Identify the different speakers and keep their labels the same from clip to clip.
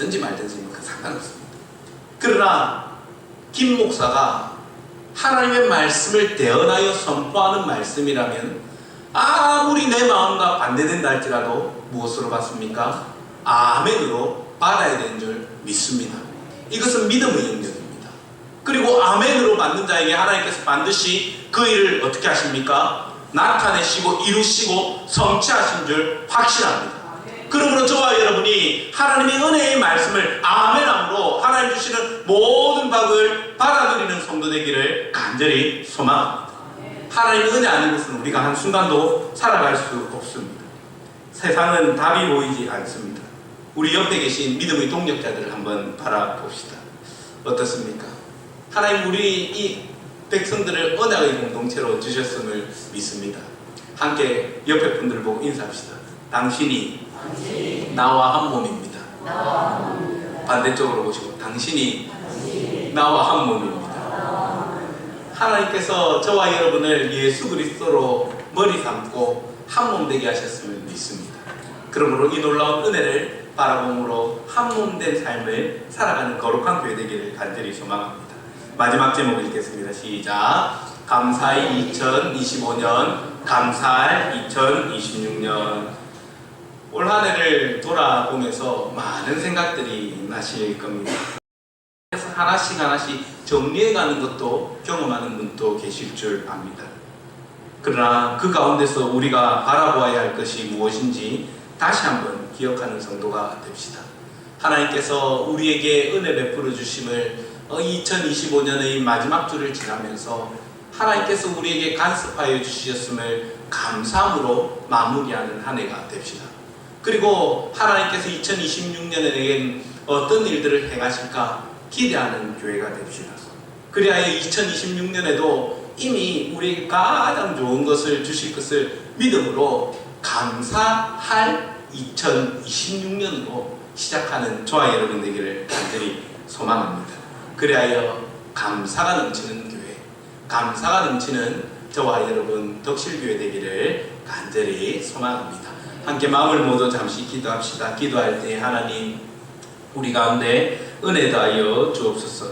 Speaker 1: 믿든지 말든지 그 상관없습니다. 그러나 김 목사가 하나님의 말씀을 대언하여 선포하는 말씀이라면 아무리 내 마음과 반대된다 할지라도 무엇으로 받습니까? 아멘으로 받아야 되는 줄 믿습니다. 이것은 믿음의 영역입니다. 그리고 아멘으로 받는 자에게 하나님께서 반드시 그 일을 어떻게 하십니까? 나타내시고 이루시고 성취하신 줄 확신합니다. 그러므로 저와 여러분이 하나님의 은혜의 말씀을 아멘함으로 하나님 주시는 모든 박을 받아들이는 성도 되기를 간절히 소망합니다. 하나님의 은혜 아닌 것은 우리가 한 순간도 살아갈 수 없습니다. 세상은 답이 보이지 않습니다. 우리 옆에 계신 믿음의 동력자들을 한번 바라봅시다. 어떻습니까? 하나님 우리 이 백성들을 언약의 공동체로 주셨음을 믿습니다. 함께 옆에 분들을 보고 인사합시다. 당신이 나와 한 몸입니다. 반대쪽으로 보시고 당신이 나와 한 몸입니다. 하나님께서 저와 여러분을 예수 그리스도로 머리 삼고 한 몸 되게 하셨음을 믿습니다. 그러므로 이 놀라운 은혜를 바라봄으로 한 몸 된 삶을 살아가는 거룩한 교회 되기를 간절히 소망합니다. 마지막 제목 읽겠습니다. 시작. 감사의 2025년, 감사할 2026년. 올 한 해를 돌아보면서 많은 생각들이 나실 겁니다. 하나씩 하나씩 정리해가는 것도 경험하는 분도 계실 줄 압니다. 그러나 그 가운데서 우리가 바라보아야 할 것이 무엇인지 다시 한번 기억하는 성도가 됩시다. 하나님께서 우리에게 은혜 베풀어 주심을 2025년의 마지막 주를 지나면서 하나님께서 우리에게 간섭하여 주셨음을 감사함으로 마무리하는 한 해가 됩시다. 그리고 하나님께서 2026년에는 어떤 일들을 행하실까 기대하는 교회가 됩시다. 그리하여 2026년에도 이미 우리에게 가장 좋은 것을 주실 것을 믿음으로 감사할 2026년으로 시작하는 저와 여러분 되기를 간절히 소망합니다. 그리하여 감사가 넘치는 교회, 감사가 넘치는 저와 여러분 덕실교회 되기를 간절히 소망합니다. 함께 마음을 모두 잠시 기도합시다. 기도할 때 하나님 우리 가운데 은혜 다하여 주옵소서.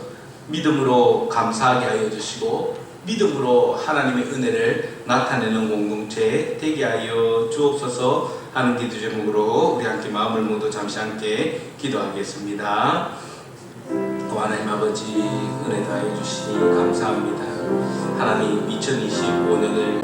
Speaker 1: 믿음으로 감사하게 하여 주시고 믿음으로 하나님의 은혜를 나타내는 공동체 되게 하여 주옵소서 하는 기도 제목으로 우리 함께 마음을 모두 잠시 함께 기도하겠습니다. 또 하나님 아버지 은혜 다해 주시니 감사합니다. 하나님 2025년을